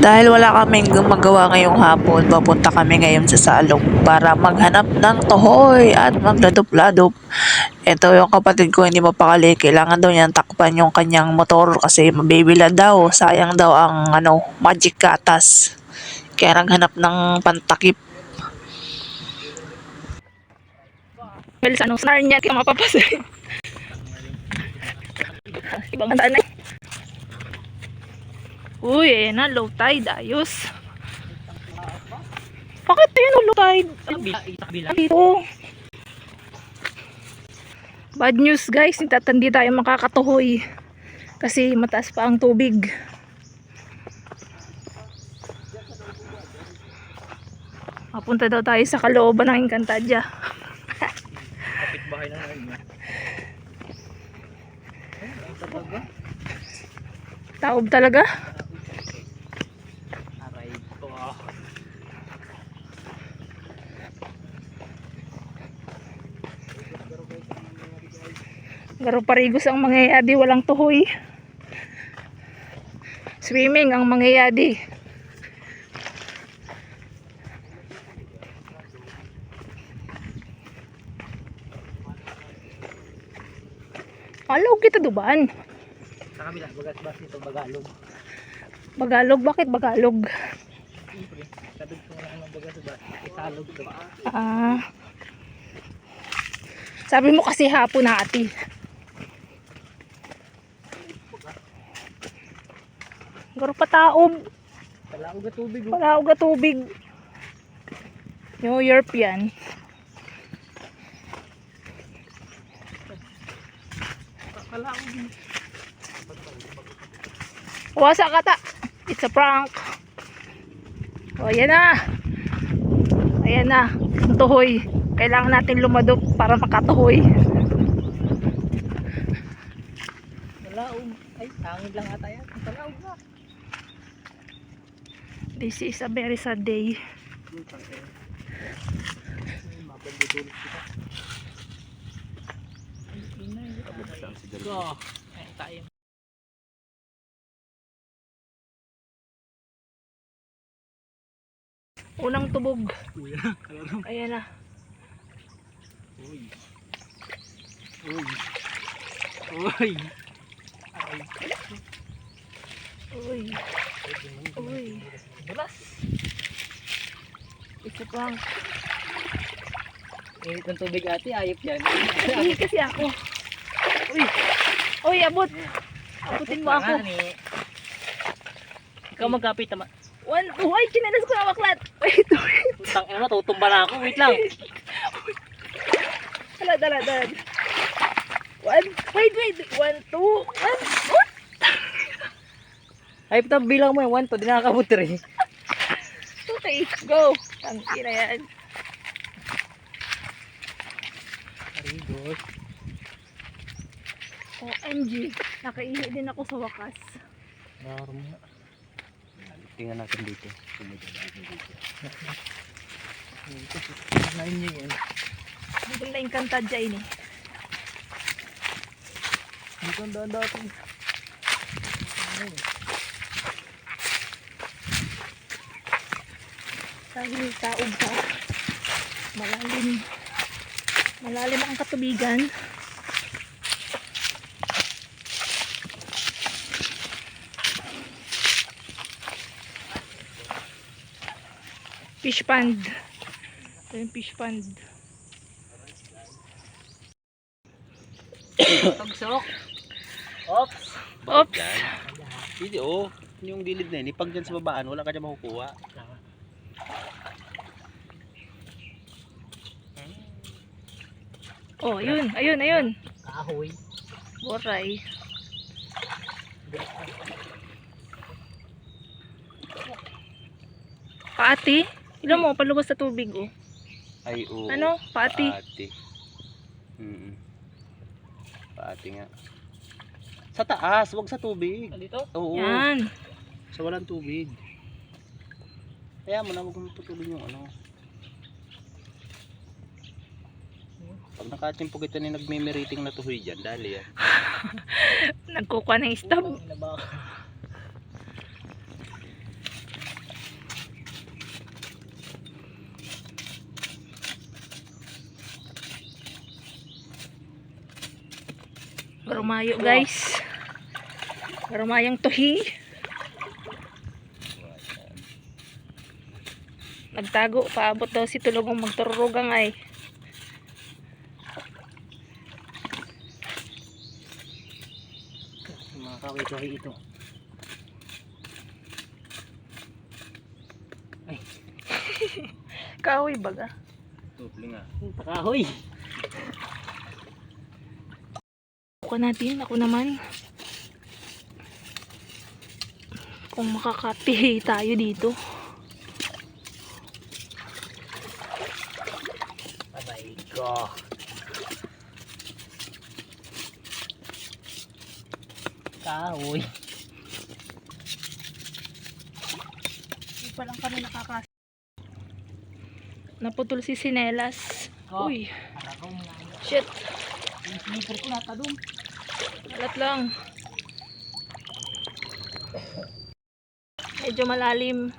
Dahil wala kaming gumagawa ngayong hapon, papunta kami ngayon sa salong para maghanap ng tohoy at magladop-ladop. Ito yung kapatid ko hindi mapakali. Kailangan daw niyang takpan yung kanyang motor kasi mabibila daw. Sayang daw ang ano, magic gatas. Kaya naghanap ng pantakip. Well, sa anong snar niya, kaya mapapasay. Ibang saan. Uy, ayan na, low tide, ayos. Bakit yun, low tide? Dito. Bad news guys, hindi tayo makakatuhoy. Kasi mataas pa ang tubig. Mapunta daw tayo sa kalooban ng Encantadia. Bahay na namin. Taob talaga. Garo parigos ang mangyayadi, walang tuhoy. Swimming ang mangyayadi. Alaw kita duban. Sa kabila, bagas bas nito, bagalog. Bagalog, bakit Bagalog? Siyempre, sabi ko na ng bagas bas, isalog to. Ah. Sabi mo kasi hapon na ati. Garo pataob. Kalaog at tubig. oh. Wala ako tubig. New York yan. Kalaog. Wasa ka ta. It's a prank. O, ayan na. Ayan na. Ang tuhoy. Kailangan natin lumadok para makatuhoy. Kalaog. Ay, hangin lang ata yan. Kalaog na. This is a very sad day. Go. Tayo. Unang tubog. Ayan na. Uy. Uy. Uy. Uy. Uy. Bulas. It's a prank. Eh, itong tubig ate, ayop yan. Hindi kasi ako. Uy. Uy, abot. Abutin mo ako. Ikaw magkapit tama. One, uy, kinalas ko na baklat. Wait, wait. Putang ina mo, tutumba na ako. Wait lang. Dala, dala, dala. One, wait, wait. One, two, one. What? Ay, putang bilang mo yung 1 to, di nakakabot rin. Okay, go. Tangki na yan. Arigos. OMG. Nakaihi din ako sa wakas. Naroon mo. Tingnan natin dito. Tingnan natin dito. Tingnan niyo yan. Hindi na yung kanta dyan eh. Dito ang daan dati. Dahil taob ka. Malalim. Malalim ang katubigan. Fish pond. Ito yung fish pond. Pagsok. Oops. Oops. Hindi oh, yung gilid na yun, pag dyan sa babaan, wala ka dyan makukuha. Oh, ayun, ayun, ayun. Kahoy. Boray. Paati? Ilan mo, palubas sa tubig oh. Ay, oo. Ano? Paati? Paati. Mm Paati nga. Sa taas, wag sa tubig. Dito? Oo, Yan. sa walang tubig. Kaya mo na, wag mo putulin yung ano. Pag nakatimpog ito ni nagme-merating na tuhoy dyan, dali yan. Nagkukuha ng stab. Rumayo guys. Rumayang tuhi. Nagtago, paabot daw si tulogong magtururugang ay. Kaway-kaway ito. Kahoy baga. Tuple nga. Pakahoy. Ako natin, ako naman. Kung makakatihi tayo dito. Aray ko. Kahoy. Hindi pa lang kami nakakas. Naputol si Sinelas. Oh. Uy, shit. Yung slipper ko natadong. Alat lang. Medyo malalim.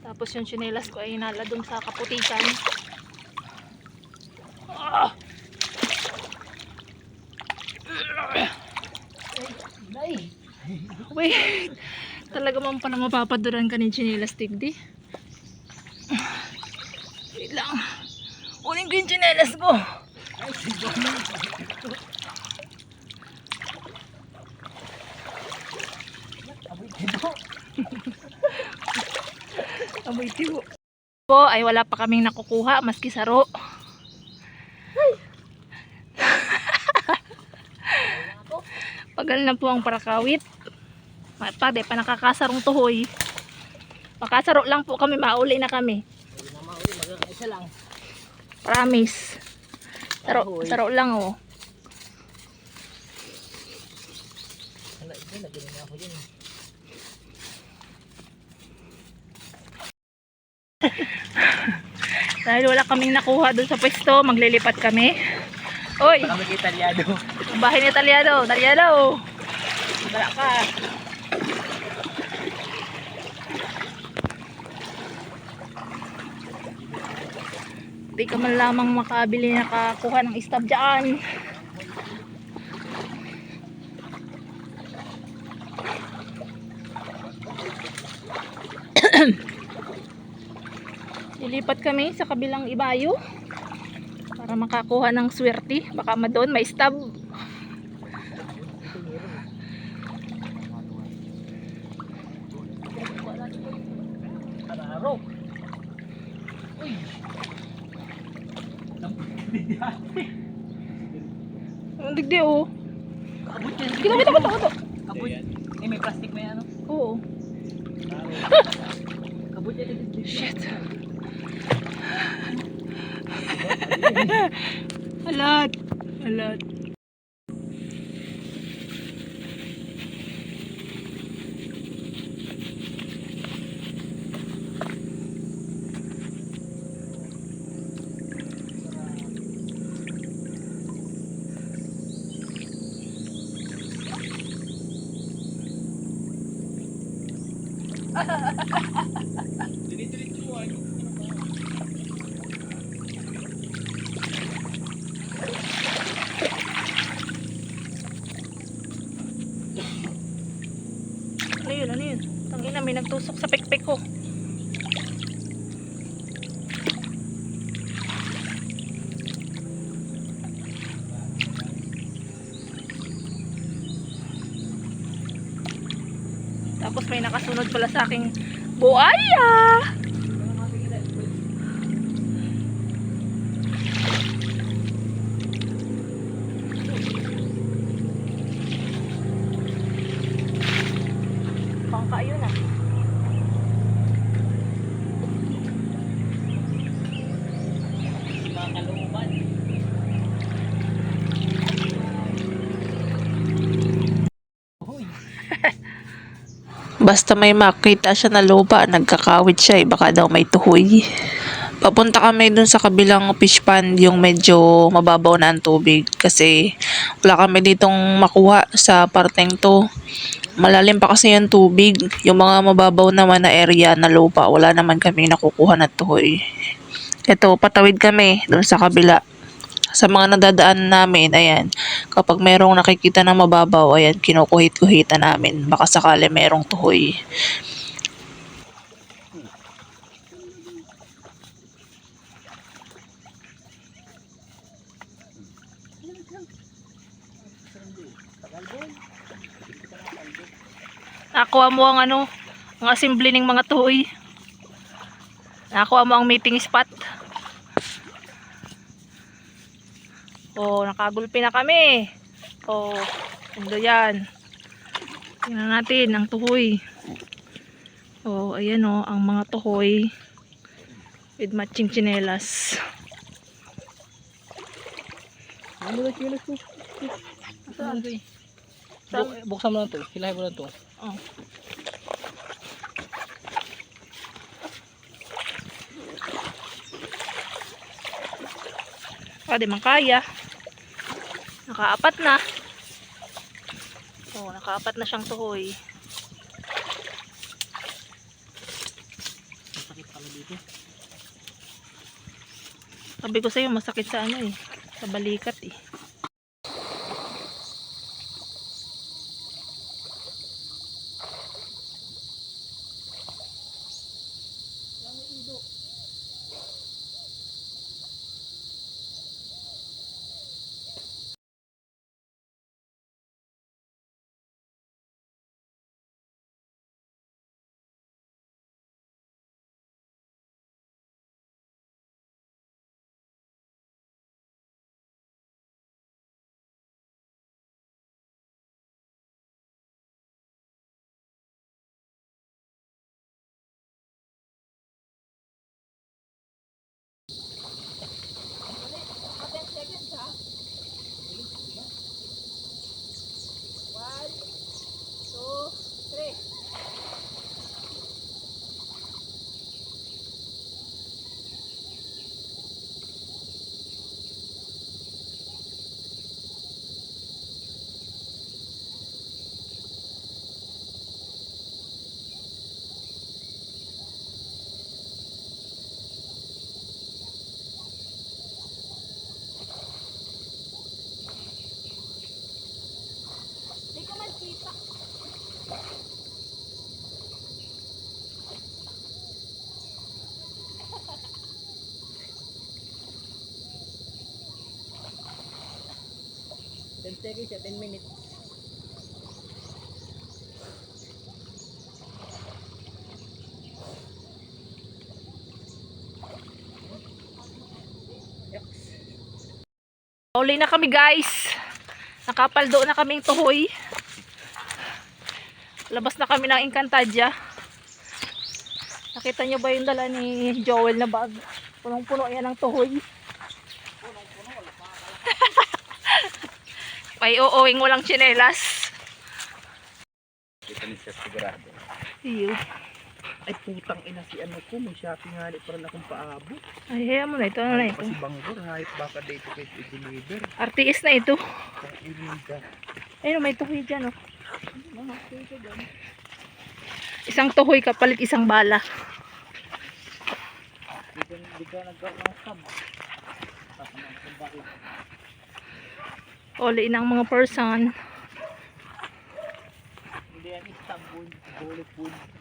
Tapos yung chinelas ko ay hinala dun sa kaputikan. Ah! Ay. Wait. Talaga man pala mapapaduran ka ni chinelas tigdi. Wait lang. Unin ko yung chinelas ko. Amoy tibo. Po ay wala pa kaming nakukuha maski saro. Pagal na po ang parakawit. Pade pa nakakasarong tuhoy. Makasaro lang po kami, mauli na kami. Na mauli. Isa lang. Promise. Saro, Ahoy. saro lang oh. Hala, ito. Lagyan na ako yun. Dahil wala kaming nakuha doon sa pwesto, maglilipat kami. Oy, Kami ang bahay ni Talyado, Talyado. Wala ka. Di ka man lamang makabili nakakuha ng stab dyan. Lilipat kami sa kabilang ibayo para makakuha ng swerte. Baka ma doon may stab. Uy. Ang digdi oh. Kabut yan. Kita, kita, kita, kita. Kabut. Eh, may plastic may ano. Oo. Kabut yan. Shit. Alat. Alat. Ano yun? Ano yun? Tangina, may nagtusok sa pekpek ko. Tapos may nakasunod pala sa aking buaya. Basta may makita siya na lupa, nagkakawit siya eh, baka daw may tuhoy. Papunta kami dun sa kabilang fish pond, yung medyo mababaw na ang tubig. Kasi wala kami ditong makuha sa parteng to. Malalim pa kasi yung tubig. Yung mga mababaw naman na area na lupa, wala naman kami nakukuha na tuhoy. Ito, patawid kami dun sa kabila. Sa mga nadadaan namin, ayan, kapag merong nakikita na mababaw, ayan, kinukuhit-kuhitan namin. Baka sakali merong tuhoy. Nakuha mo ang ano, ang assembly ng mga tuhoy. Nakuha mo ang meeting spot. Oh, nakagulpi na kami. Oh, ando yan. Tingnan natin ang tuhoy. Oh, ayan oh, ang mga tuhoy with matching chinelas. Ano na kilos ko? Saan? Bu- Buksan mo lang to. Hilahin mo lang to. Oh. Ah, di man kaya. Nakaapat na. Oh, nakaapat na siyang tuhoy. Masakit pala dito. Sabi ko sa'yo, masakit sa ano eh. Sa balikat eh. Then seconds siya, 10 minutes. Uli na kami guys. Nakapaldo na kaming tuhoy. Labas na kami ng Encantadia. Nakita nyo ba yung dala ni Joel na bag? Punong-puno yan ng tuhoy. May uuwing walang tsinelas. Dito ni Sir sigurado. Iyo. Ay putang ina si ano ko. May shopping nga rin para akong paabot. Ay, hayaan mo na ito. Ano na ito? Kasi banggor, hype baka dito kayo i-deliver. RTS na ito. Ilinda. Ayun, may tuhoy dyan, oh. Isang tuhoy kapalit isang bala. Di ka, ng sub. Tapos ng bakit. Uli ng mga person. Hindi yan wood, bullet wood.